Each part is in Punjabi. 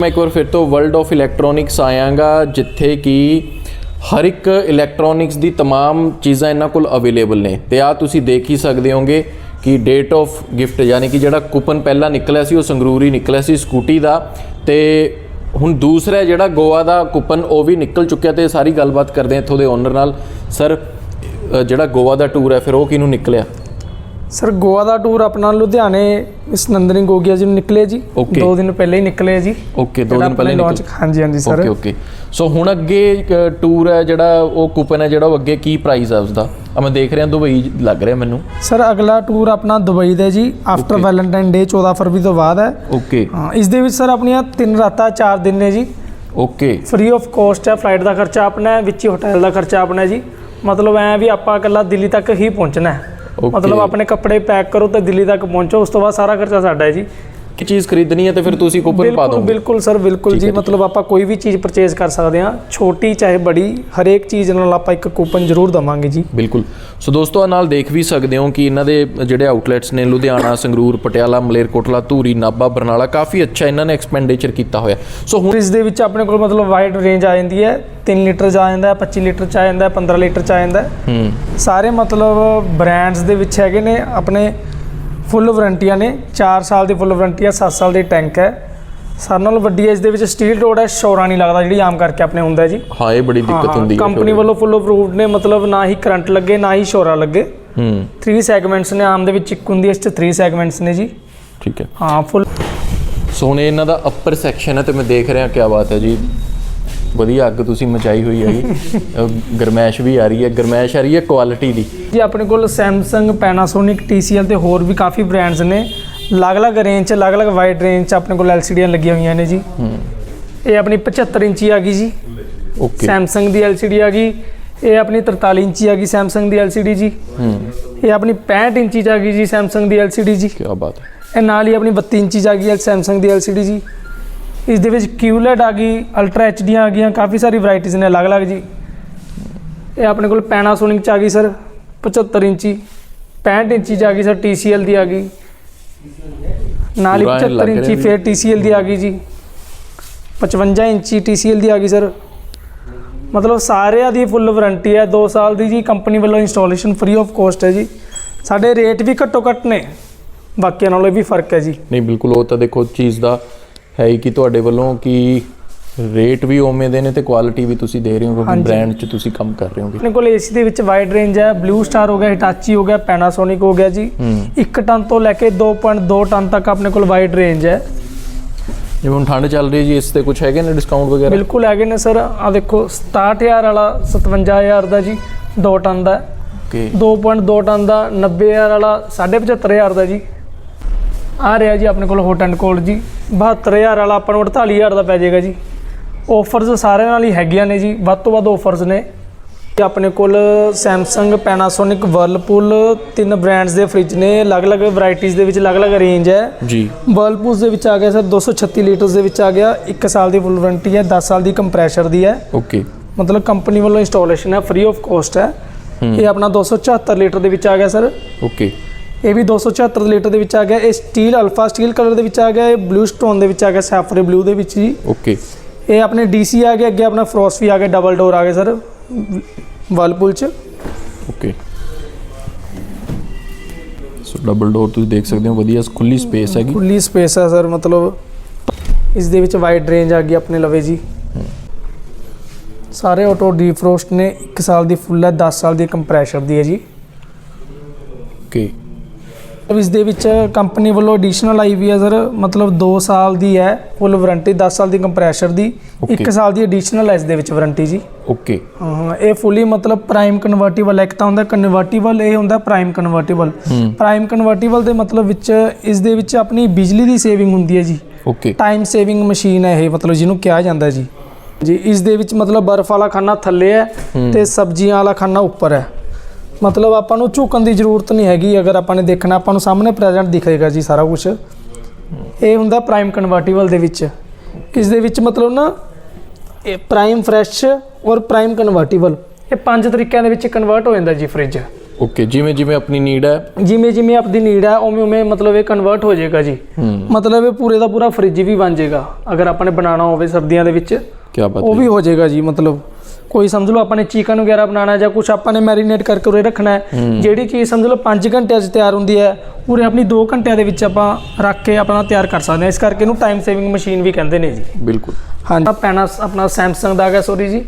ਮੈਂ ਇੱਕ ਵਾਰ ਫਿਰ ਤੋਂ ਵਰਲਡ ਆਫ ਇਲੈਕਟ੍ਰੋਨਿਕਸ ਆਇਆਂਗਾ ਜਿੱਥੇ ਕਿ ਹਰ ਇੱਕ ਇਲੈਕਟ੍ਰੋਨਿਕਸ ਦੀ तमाम ਚੀਜ਼ਾਂ ਇਹਨਾਂ ਕੋਲ ਅਵੇਲੇਬਲ ਨੇ ਤੇ ਆ ਤੁਸੀਂ ਦੇਖ ਹੀ ਸਕਦੇ ਹੋਗੇ ਕਿ ਡੇਟ ਆਫ ਗਿਫਟ ਯਾਨੀ ਕਿ ਜਿਹੜਾ ਕੂਪਨ ਪਹਿਲਾਂ ਨਿਕਲਿਆ ਸੀ ਉਹ ਸੰਗਰੂਰ ਹੀ ਨਿਕਲਿਆ ਸੀ ਸਕੂਟੀ ਦਾ ਤੇ ਹੁਣ ਦੂਸਰਾ ਜਿਹੜਾ ਗੋਆ ਦਾ ਕੂਪਨ ਉਹ ਵੀ ਨਿਕਲ ਚੁੱਕਿਆ ਤੇ ਸਾਰੀ ਗੱਲਬਾਤ ਕਰਦੇ ਹਾਂ ਇੱਥੋਂ ਦੇ ਓਨਰ ਨਾਲ ਸਰ ਅ, ਜਿਹੜਾ ਗੋਆ ਦਾ ਟੂਰ ਹੈ ਫਿਰ ਉਹ ਕਿਹਨੂੰ ਨਿਕਲਿਆ ਸਰ ਗੋਆ ਦਾ ਟੂਰ ਆਪਣਾ ਲੁਧਿਆਣੇ ਇਸ ਨੰਦਨੀ ਗੋਗਿਆ ਜੀ ਨੂੰ ਨਿਕਲੇ ਜੀ। Okay. ਦੋ ਦਿਨ ਪਹਿਲੇ ਹੀ ਨਿਕਲੇ ਜੀ। ਓਕੇ ਦੋ ਦਿਨ ਪਹਿਲੇ ਆਪਣੇ launch- ਨਿਕਲ ਹਾਂਜੀ ਹਾਂਜੀ ਸਰ। ਓਕੇ ਓਕੇ ਸੋ ਹੁਣ ਅੱਗੇ ਟੂਰ ਹੈ ਜਿਹੜਾ ਉਹ ਕੂਪਨ ਹੈ ਜਿਹੜਾ ਉਹ ਅੱਗੇ ਕੀ ਪ੍ਰਾਈਸ ਹੈ ਉਸਦਾ? ਆ ਮੈਂ ਦੇਖ ਰਿਹਾ ਦੁਬਈ ਲੱਗ ਰਿਹਾ ਮੈਨੂੰ। ਸਰ ਅਗਲਾ ਟੂਰ ਆਪਣਾ ਦੁਬਈ ਦਾ ਜੀ। After Okay. ਵੈਲੈਂਟਾਈਨ ਡੇ 14 ਫਰਵਰੀ ਤੋਂ ਬਾਅਦ ਹੈ। ਓਕੇ ਹਾਂ ਇਸ ਦੇ ਵਿੱਚ ਸਰ ਆਪਣੀਆਂ ਤਿੰਨ ਰਾਤਾਂ ਚਾਰ ਦਿਨ ਨੇ ਜੀ। ਓਕੇ ਫ੍ਰੀ ਆਫ ਕੋਸਟ ਹੈ ਫਲਾਈਟ ਦਾ ਖਰਚਾ ਆਪਣਾ ਹੈ ਵਿੱਚ ਹੀ ਹੋਟਲ ਦਾ ਖਰਚਾ ਆਪਣਾ ਹੈ ਜੀ। ਮਤਲਬ ਐ ਵੀ ਆਪਾਂ ਇਕੱਲਾ ਦਿੱਲੀ ਤੱਕ ਹੀ ਪਹੁੰਚਣਾ ਹੈ. ਮਤਲਬ ਆਪਣੇ ਕੱਪੜੇ ਪੈਕ ਕਰੋ ਤੇ ਦਿੱਲੀ ਤੱਕ ਪਹੁੰਚੋ ਉਸ ਤੋਂ ਬਾਅਦ ਸਾਰਾ ਖਰਚਾ ਸਾਡਾ ਹੈ ਜੀ। ਕੀ ਚੀਜ਼ ਖਰੀਦਣੀ ਹੈ ਤੇ ਫਿਰ ਤੁਸੀਂ ਕੂਪਨ ਪਾ ਦੋਗੇ? ਬਿਲਕੁਲ ਸਰ ਬਿਲਕੁਲ ਜੀ ਮਤਲਬ ਆਪਾਂ ਕੋਈ ਵੀ ਚੀਜ਼ ਪਰਚੇਜ਼ ਕਰ ਸਕਦੇ ਹਾਂ ਛੋਟੀ ਚਾਹੇ ਬੜੀ ਹਰੇਕ ਚੀਜ਼ ਨਾਲ ਆਪਾਂ ਇੱਕ ਕੂਪਨ ਜ਼ਰੂਰ ਦਵਾਂਗੇ ਜੀ। ਬਿਲਕੁਲ। ਸੋ ਦੋਸਤੋ ਆ ਨਾਲ ਦੇਖ ਵੀ ਸਕਦੇ ਹੋ ਕਿ ਇਹਨਾਂ ਦੇ ਜਿਹੜੇ ਆਊਟਲੈਟਸ ਨੇ ਲੁਧਿਆਣਾ ਸੰਗਰੂਰ ਪਟਿਆਲਾ ਮਲੇਰਕੋਟਲਾ ਧੂਰੀ ਨਾਭਾ ਬਰਨਾਲਾ ਕਾਫੀ ਅੱਛਾ ਇਹਨਾਂ ਨੇ ਐਕਸਪੈਂਡੀਚਰ ਕੀਤਾ ਹੋਇਆ। ਸੋ ਹੁਣ ਇਸ ਦੇ ਵਿੱਚ ਆਪਣੇ ਕੋਲ ਮਤਲਬ ਵਾਈਡ ਰੇਂਜ ਆ ਜਾਂਦੀ ਹੈ 3 ਲੀਟਰ 'ਚ ਆ ਜਾਂਦਾ ਹੈ 25 ਲੀਟਰ 'ਚ ਆ ਜਾਂਦਾ ਹੈ 15 ਲੀਟਰ 'ਚ ਆ ਜਾਂਦਾ ਹੂੰ। ਸਾਰੇ ਮਤਲਬ ਬ੍ਰਾਂਡਸ ਦੇ ਵਿੱਚ ਹੈਗੇ ਨੇ ਆਪਣੇ ਫੁੱਲ ਵਾਰੰਟੀਆਂ ਨੇ 4 ਸਾਲ ਦੀ ਫੁੱਲ ਵਾਰੰਟੀ ਹੈ 7 ਸਾਲ ਦੀ ਟੈਂਕ ਹੈ। ਸਾਰਿਆਂ ਨਾਲੋਂ ਵੱਡੀ ਹੈ ਇਸ ਦੇ ਵਿੱਚ ਸਟੀਲ ਰੋਡ ਹੈ ਸ਼ੋਰਾ ਨਹੀਂ ਲੱਗਦਾ ਜਿਹੜੀ ਆਮ ਕਰਕੇ ਆਪਣੇ ਹੁੰਦਾ ਜੀ। ਹਾਂ ਇਹ ਬੜੀ ਦਿੱਕਤ ਹੁੰਦੀ ਹੈ ਕੰਪਨੀ ਵੱਲੋਂ ਫੁੱਲ ਅਪਰੂਵਡ ਨੇ ਮਤਲਬ ਨਾ ਹੀ ਕਰੰਟ ਲੱਗੇ ਨਾ ਹੀ ਸ਼ੋਰਾ ਲੱਗੇ। ਹੂੰ। 3 ਸੈਗਮੈਂਟਸ ਨੇ ਆਮ ਦੇ ਵਿੱਚ ਇੱਕ ਹੁੰਦੀ ਹੈ ਇਸ 'ਚ 3 ਸੈਗਮੈਂਟਸ ਨੇ ਜੀ। ਠੀਕ ਹੈ। ਹਾਂ ਫੁੱਲ ਸੋ ਹੁਣ ਇਹ ਇਹਨਾਂ ਦਾ ਅੱਪਰ ਸੈਕਸ਼ਨ ਹੈ ਤੇ ਮੈਂ ਦੇਖ ਰਿਹਾ ਕੀ ਬਾਤ ਹੈ ਜੀ। ਵਧੀਆ ਅੱਗ ਤੁਸੀਂ ਮਚਾਈ ਹੋਈ ਹੈਗੀ। ਅਹ ਗਰਮੈਸ਼ ਵੀ ਆ ਰਹੀ ਹੈ ਗਰਮੈਸ਼ ਆ ਰਹੀ ਹੈ ਕੁਆਲਿਟੀ ਦੀ। ਜੀ ਆਪਣੇ ਕੋਲ Samsung Panasonic TCL ਤੇ ਹੋਰ ਵੀ ਕਾਫੀ ਬ੍ਰਾਂਡਸ ਨੇ। ਅਲੱਗ-ਅਲੱਗ ਰੇਂਜ 'ਚ ਅਲੱਗ-ਅਲੱਗ ਵਾਈਡ ਰੇਂਜ 'ਚ ਆਪਣੇ ਕੋਲ LCDਆਂ ਲੱਗੀਆਂ ਹੋਈਆਂ ਨੇ ਜੀ। ਇਹ ਆਪਣੀ 75 ਇੰਚੀ ਆ ਗਈ ਜੀ। ਓਕੇ Samsung ਦੀ LCD ਆ ਗਈ। ਇਹ ਆਪਣੀ 43 ਇੰਚੀ ਆ ਗਈ Samsung ਦੀ LCD ਜੀ। ਹੂੰ। ਇਹ ਆਪਣੀ 65 ਇੰਚੀ 'ਚ ਆ ਗਈ ਜੀ Samsung ਦੀ LCD ਜੀ। ਕੀ ਬਾਤ ਹੈ। ਇਹ ਨਾਲ ਹੀ ਆਪਣੀ 32 ਇੰਚੀ 'ਚ ਆ ਗਈ ਹੈ Samsung ਦੀ LCD ਜੀ। ਇਸ ਦੇ ਵਿੱਚ QLED ਆ ਗਈ ਅਲਟਰਾ HD ਆ ਗਈਆਂ ਕਾਫੀ ਸਾਰੀ ਵੈਰਾਈਟੀਆਂ ਨੇ ਅਲੱਗ-ਅਲੱਗ ਜੀ। ਇਹ ਆਪਣੇ ਕੋਲ Panasonic 'ਚ ਆ ਗਈ ਸਰ 75 ਇੰਚੀ 65 ਇੰਚੀ 'ਚ ਆ ਗਈ ਸਰ TCL ਦੀ ਆ ਗਈ। ਨਾਲ ਹੀ ਪੂਰਾ ਐਂ ਲੱਗ 75 ਰਿਹਾ ਇੰਚੀ ਫਿਰ TCL ਦੀ ਆ ਗਈ ਜੀ। 55 ਇੰਚੀ TCL ਦੀ ਆ ਗਈ ਸਰ। ਮਤਲਬ ਸਾਰਿਆਂ ਦੀ ਫੁੱਲ ਵਾਰੰਟੀ ਹੈ 2 ਸਾਲ ਦੀ ਜੀ ਕੰਪਨੀ ਵੱਲੋਂ ਇੰਸਟਾਲੇਸ਼ਨ ਫ੍ਰੀ ਆਫ ਕੋਸਟ ਹੈ ਜੀ। ਸਾਡੇ ਰੇਟ ਵੀ ਘੱਟੋ ਘੱਟ ਨੇ। ਬਾਕੀਆਂ ਨਾਲੋਂ ਵੀ ਫ਼ਰਕ ਹੈ ਜੀ। ਨਹੀਂ ਬਿਲਕੁਲ ਉਹ ਤਾਂ ਦੇਖੋ ਚੀਜ਼ ਦਾ ਹੈ ਹੀ ਕਿ ਤੁਹਾਡੇ ਵੱਲੋਂ ਕਿ ਰੇਟ ਵੀ ਉਵੇਂ ਦੇ ਨੇ ਤੇ ਕੁਆਲਿਟੀ ਵੀ ਤੁਸੀਂ ਦੇ ਰਹੇ ਹੋ ਕਿਉਂਕਿ। ਬ੍ਰਾਂਡ 'ਚ ਤੁਸੀਂ ਕੰਮ ਕਰ ਰਹੇ ਹੋਗੇ? ਆਪਣੇ ਕੋਲ ਏਸੀ ਦੇ ਵਿੱਚ ਵਾਈਡ ਰੇਂਜ ਹੈ ਬਲੂ ਸਟਾਰ ਹੋ ਗਿਆ ਹਿਟਾਚੀ ਹੋ ਗਿਆ ਪੈਨਾਸੋਨਿਕ ਹੋ ਗਿਆ ਜੀ। ਹੂੰ। 1 ਟਨ ਤੋਂ ਲੈ ਕੇ 2.2 ਟਨ ਤੱਕ ਆਪਣੇ ਕੋਲ ਵਾਈਡ ਰੇਂਜ ਹੈ। ਜਿਵੇਂ ਹੁਣ ਠੰਡ ਚੱਲ ਰਹੀ ਜੀ ਇਸ ਤੇ ਕੁਝ ਹੈਗੇ ਨੇ ਡਿਸਕਾਊਂਟ ਵਗੈਰਾ? ਬਿਲਕੁਲ ਹੈਗੇ ਨੇ ਸਰ। ਆ ਦੇਖੋ 67000 ਵਾਲਾ 57000 ਦਾ ਜੀ 2 ਟਨ ਦਾ। ਓਕੇ। 2.2 ਟਨ ਦਾ 90000 ਵਾਲਾ 75000 ਦਾ ਜੀ। ਆ ਰਿਹਾ ਜੀ ਆਪਣੇ ਕੋਲ ਹੋਟ ਐਂਡ ਕੋਲ ਜੀ। 72000 ਵਾਲਾ ਆਪਾਂ ਨੂੰ 48000 ਦਾ ਪੈ ਜਾਏਗਾ ਜੀ। ਆਫਰਸ ਸਾਰਿਆਂ ਨਾਲ ਹੀ ਹੈਗੀਆਂ ਨੇ ਜੀ ਵੱਧ ਤੋਂ ਵੱਧ ਆਫਰਸ ਨੇ। ਤੇ ਆਪਣੇ ਕੋਲ Samsung Panasonic Whirlpool ਤਿੰਨ ਬ੍ਰਾਂਡਸ ਦੇ ਫ੍ਰਿਜ ਨੇ। ਅਲੱਗ-ਅਲੱਗ ਵੈਰਾਈਟੀਆਂ ਦੇ ਵਿੱਚ ਅਲੱਗ-ਅਲੱਗ ਰੇਂਜ ਹੈ। ਜੀ। Whirlpool ਦੇ ਵਿੱਚ ਆ ਗਿਆ ਸਰ 236 ਲੀਟਰ ਦੇ ਵਿੱਚ ਆ ਗਿਆ। 1 ਸਾਲ ਦੀ ਫੁੱਲ ਵਾਰੰਟੀ ਹੈ 10 ਸਾਲ ਦੀ ਕੰਪਰੈਸ਼ਰ ਦੀ ਹੈ। ਓਕੇ। ਮਤਲਬ ਕੰਪਨੀ ਵੱਲੋਂ ਇੰਸਟਾਲੇਸ਼ਨ ਹੈ ਫ੍ਰੀ ਆਫ ਕਾਸਟ ਹੈ। ਇਹ ਆਪਣਾ 274 ਲੀਟਰ ਦੇ ਵਿੱਚ ਆ ਗਿਆ ਸਰ। ਓਕੇ। ਇਹ ਵੀ 274 ਲੀਟਰ ਦੇ ਵਿੱਚ ਆ ਗਿਆ। ਇਹ ਸਟੀਲ ਅਲਫਾ ਸਟੀਲ ਕਲਰ ਦੇ ਵਿੱਚ ਆ ਗਿਆ। ਇਹ ਬਲੂ ਸਟੋਨ ਦੇ ਵਿੱਚ ਆ ਗਿਆ ਸੈਫਰੀ ਬਲੂ ਦੇ ਵਿੱਚ ਜੀ। ਓਕੇ। ਇਹ ਆਪਣੇ ਡੀਸੀ ਆ ਗਿਆ ਅੱਗੇ ਆਪਣਾ ਫਰੋਸਟ ਵੀ ਆ ਗਿਆ ਡਬਲ ਡੋਰ ਆ ਗਿਆ ਸਰ। ਵਰਲਪੂਲ ਚ। ਓਕੇ। ਸੋ ਡਬਲ ਡੋਰ ਤੁਸੀਂ ਦੇਖ ਸਕਦੇ ਹੋ ਵਧੀਆ ਖੁੱਲੀ ਸਪੇਸ ਹੈਗੀ। ਖੁੱਲੀ ਸਪੇਸ ਹੈ ਸਰ ਮਤਲਬ ਇਸ ਦੇ ਵਿੱਚ ਵਾਈਡ ਰੇਂਜ ਆ ਗਈ ਆਪਣੇ ਲਵੇ ਜੀ। ਸਾਰੇ ਆਟੋ ਡੀਫਰੋਸਟ ਨੇ 1 ਸਾਲ ਦੀ ਫੁੱਲ ਹੈ 10 ਸਾਲ ਦੀ ਕੰਪਰੈਸ਼ਰ ਦੀ ਹੈ ਜੀ। ਓਕੇ। ਇਸ ਦੇ ਵਿੱਚ ਕੰਪਨੀ ਵੱਲੋਂ ਐਡੀਸ਼ਨਲ ਆਈ ਵੀ ਹੈ ਸਰ ਮਤਲਬ 2 ਸਾਲ ਦੀ ਹੈ ਫੁੱਲ ਵਾਰੰਟੀ 10 ਸਾਲ ਦੀ ਕੰਪਰੈਸ਼ਰ ਦੀ Okay. 1 ਸਾਲ ਦੀ ਐਡੀਸ਼ਨਲ ਹੈ ਇਸ ਦੇ ਵਿੱਚ ਵਾਰੰਟੀ ਜੀ। ਓਕੇ ਹਾਂ ਇਹ ਫੁੱਲੀ ਮਤਲਬ ਪ੍ਰਾਈਮ ਕਨਵਰਟੀਬਲ ਇੱਕ ਤਾਂ ਹੁੰਦਾ ਕਨਵਰਟੀਬਲ ਇਹ ਹੁੰਦਾ ਪ੍ਰਾਈਮ ਕਨਵਰਟੀਬਲ ਪ੍ਰਾਈਮ ਕਨਵਰਟੀਬਲ ਦੇ ਮਤਲਬ ਵਿੱਚ ਇਸ ਦੇ ਵਿੱਚ ਆਪਣੀ ਬਿਜਲੀ ਦੀ ਸੇਵਿੰਗ ਹੁੰਦੀ ਹੈ ਜੀ। ਓਕੇ ਟਾਈਮ ਸੇਵਿੰਗ ਮਸ਼ੀਨ ਹੈ ਇਹ ਮਤਲਬ ਜਿਹਨੂੰ ਕਿਹਾ ਜਾਂਦਾ ਜੀ। ਜੀ ਇਸ ਦੇ ਵਿੱਚ ਮਤਲਬ ਬਰਫ਼ ਵਾਲਾ ਖਾਨਾ ਥੱਲੇ ਹੈ। ਤੇ ਸਬਜ਼ੀਆਂ ਵਾਲਾ ਖਾਨਾ ਉੱਪਰ ਹੈ। ਮਤਲਬ ਆਪਾਂ ਨੂੰ ਝੁਕਣ ਦੀ ਜ਼ਰੂਰਤ ਨਹੀਂ ਹੈਗੀ ਅਗਰ ਆਪਾਂ ਨੇ ਦੇਖਣਾ ਆਪਾਂ ਨੂੰ ਸਾਹਮਣੇ ਪ੍ਰੈਜ਼ੈਂਟ ਦਿਖੇਗਾ ਜੀ ਸਾਰਾ ਕੁਝ ਇਹ ਹੁੰਦਾ ਪ੍ਰਾਈਮ ਕਨਵਰਟੀਬਲ ਦੇ ਵਿੱਚ। ਇਸ ਦੇ ਵਿੱਚ ਮਤਲਬ ਨਾ ਇਹ ਪ੍ਰਾਈਮ ਫਰੈਸ਼ ਔਰ ਪ੍ਰਾਈਮ ਕਨਵਰਟੀਬਲ ਇਹ ਪੰਜ ਤਰੀਕਿਆਂ ਦੇ ਵਿੱਚ ਕਨਵਰਟ ਹੋ ਜਾਂਦਾ ਜੀ ਫ੍ਰਿਜ ਓਕੇ ਜਿਵੇਂ ਜਿਵੇਂ ਆਪਣੀ ਨੀਡ ਹੈ। ਜਿਵੇਂ ਜਿਵੇਂ ਆਪਦੀ ਨੀਡ ਹੈ ਉਵੇਂ ਉਵੇਂ ਮਤਲਬ ਇਹ ਕਨਵਰਟ ਹੋ ਜਾਏਗਾ ਜੀ। ਮਤਲਬ ਇਹ ਪੂਰੇ ਦਾ ਪੂਰਾ ਫ੍ਰਿਜ ਵੀ ਬਣ ਜਾਏਗਾ। ਅਗਰ ਆਪਾਂ ਨੇ ਬਣਾਉਣਾ ਹੋਵੇ ਸਰਦੀਆਂ ਦੇ ਵਿੱਚ ਕੀ ਬਾਤ ਉਹ ਵੀ ਹੋ ਜਾਏਗਾ ਜੀ ਮਤਲਬ। ਕੋਈ ਸਮਝ ਲਓ ਆਪਾਂ ਨੇ ਚਿਕਨ ਵਗੈਰਾ ਬਣਾਉਣਾ ਹੈ ਜਾਂ ਕੁਝ ਆਪਾਂ ਨੇ ਮੈਰੀਨੇਟ ਕਰਕੇ ਉਰੇ ਰੱਖਣਾ ਹੈ ਜਿਹੜੀ ਚੀਜ਼ ਸਮਝ ਲਓ 5 ਘੰਟਿਆਂ 'ਚ ਤਿਆਰ ਹੁੰਦੀ ਹੈ ਉਰੇ ਆਪਣੀ 2 ਘੰਟਿਆਂ ਦੇ ਵਿੱਚ ਆਪਾਂ ਰੱਖ ਕੇ ਆਪਣਾ ਤਿਆਰ ਕਰ ਸਕਦੇ ਹਾਂ। ਇਸ ਕਰਕੇ ਇਹਨੂੰ ਟਾਈਮ ਸੇਵਿੰਗ ਮਸ਼ੀਨ ਵੀ ਕਹਿੰਦੇ ਨੇ ਜੀ। ਬਿਲਕੁਲ। ਹਾਂਜੀ। ਆਹ ਪੈਨਾ ਆਪਣਾ ਸੈਮਸੰਗ ਦਾ ਹੈਗਾ ਸੋਰੀ ਜੀ।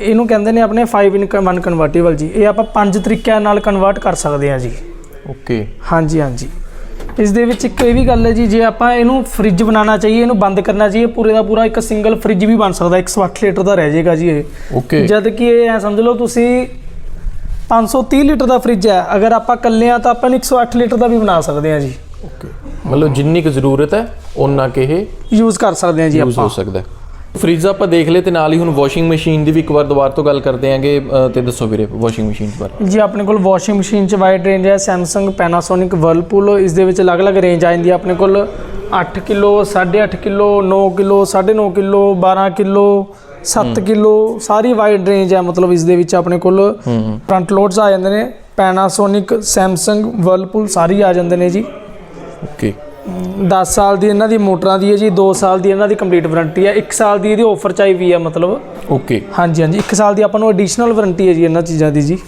ਇਹਨੂੰ ਕਹਿੰਦੇ ਨੇ ਆਪਣੇ 5 ਇਨ 1 ਕਨਵਰਟੇਬਲ ਜੀ। ਇਹ ਆਪਾਂ ਪੰਜ ਤਰੀਕਿਆਂ ਨਾਲ ਕਨਵਰਟ ਕਰ ਸਕਦੇ ਹਾਂ ਜੀ। ਓਕੇ ਹਾਂਜੀ ਹਾਂਜੀ। ਇਸ ਦੇ ਵਿੱਚ ਇੱਕ ਇਹ ਵੀ ਗੱਲ ਹੈ ਜੀ ਜੇ ਆਪਾਂ ਇਹਨੂੰ ਫ੍ਰਿਜ ਬਣਾਉਣਾ ਚਾਹੀਏ ਇਹਨੂੰ ਬੰਦ ਕਰਨਾ ਚਾਹੀਏ ਪੂਰੇ ਦਾ ਪੂਰਾ ਇੱਕ ਸਿੰਗਲ ਫ੍ਰਿਜ ਵੀ ਬਣ ਸਕਦਾ 108 ਲੀਟਰ ਦਾ ਰਹਿ ਜਾਏਗਾ ਜੀ ਇਹ। ਓਕੇ ਜਦ ਕਿ ਇਹ ਐ ਸਮਝ ਲਓ ਤੁਸੀਂ 530 ਲੀਟਰ ਦਾ ਫ੍ਰਿਜ ਹੈ ਅਗਰ ਆਪਾਂ ਇਕੱਲੇ ਆ ਤਾਂ ਆਪਾਂ ਨੂੰ 108 ਲੀਟਰ ਦਾ ਵੀ ਬਣਾ ਸਕਦੇ ਹਾਂ ਜੀ। ਓਕੇ ਮਤਲਬ ਜਿੰਨੀ ਕੁ ਜ਼ਰੂਰਤ ਹੈ ਉਹਨਾਂ ਕਿ ਇਹ ਯੂਜ਼ ਕਰ ਸਕਦੇ ਹਾਂ ਜੀ ਯੂਜ਼ ਹੋ ਆਪਾਂ। ਸਕਦਾ ਹੈ। ਫ੍ਰਿਜ ਆਪਾਂ ਦੇਖ ਲਏ ਤੇ ਨਾਲ ਹੀ ਹੁਣ ਵਾਸ਼ਿੰਗ ਮਸ਼ੀਨ ਦੀ ਵੀ ਇੱਕ ਵਾਰ ਦੁਬਾਰਾ ਤੋਂ ਗੱਲ ਕਰਦੇ ਆਂਗੇ ਤੇ ਦੱਸੋ ਵੀਰੇ ਵਾਸ਼ਿੰਗ ਮਸ਼ੀਨ ਬਾਰੇ। ਜੀ ਆਪਣੇ ਕੋਲ ਵਾਸ਼ਿੰਗ ਮਸ਼ੀਨ ਚ ਵਾਈਡ ਰੇਂਜ ਹੈ Samsung Panasonic Whirlpool ਇਸ ਦੇ ਵਿੱਚ ਅਲੱਗ-ਅਲੱਗ ਰੇਂਜ ਆ ਜਾਂਦੀ ਹੈ ਆਪਣੇ ਕੋਲ 8 kilo 8.5 kilo 9 kilo 9.5 kilo 12 kilo 7 kilo ਸਾਰੀ ਵਾਈਡ ਰੇਂਜ ਹੈ ਮਤਲਬ ਇਸ ਦੇ ਵਿੱਚ ਆਪਣੇ ਕੋਲ ਫਰੰਟ ਲੋਡਸ ਆ ਜਾਂਦੇ ਨੇ Panasonic Samsung Whirlpool ਸਾਰੀ ਆ ਜਾਂਦੇ ਨੇ ਜੀ। ਓਕੇ 10 ਸਾਲ ਦੀ ਇਹਨਾਂ ਦੀ ਮੋਟਰਾਂ ਦੀ ਹੈ ਜੀ 2 ਸਾਲ ਦੀ ਇਹਨਾਂ ਦੀ ਕੰਪਲੀਟ ਵਾਰੰਟੀ ਹੈ। 1 ਸਾਲ ਦੀ ਇਹਦੀ ਆਫਰ ਚਾਹੀ ਵੀ ਹੈ ਮਤਲਬ। ਓਕੇ ਹਾਂਜੀ ਹਾਂਜੀ। 1 ਸਾਲ ਦੀ ਆਪਾਂ ਨੂੰ ਐਡੀਸ਼ਨਲ ਵਾਰੰਟੀ ਹੈ ਜੀ ਇਹਨਾਂ ਚੀਜ਼ਾਂ ਦੀ ਜੀ।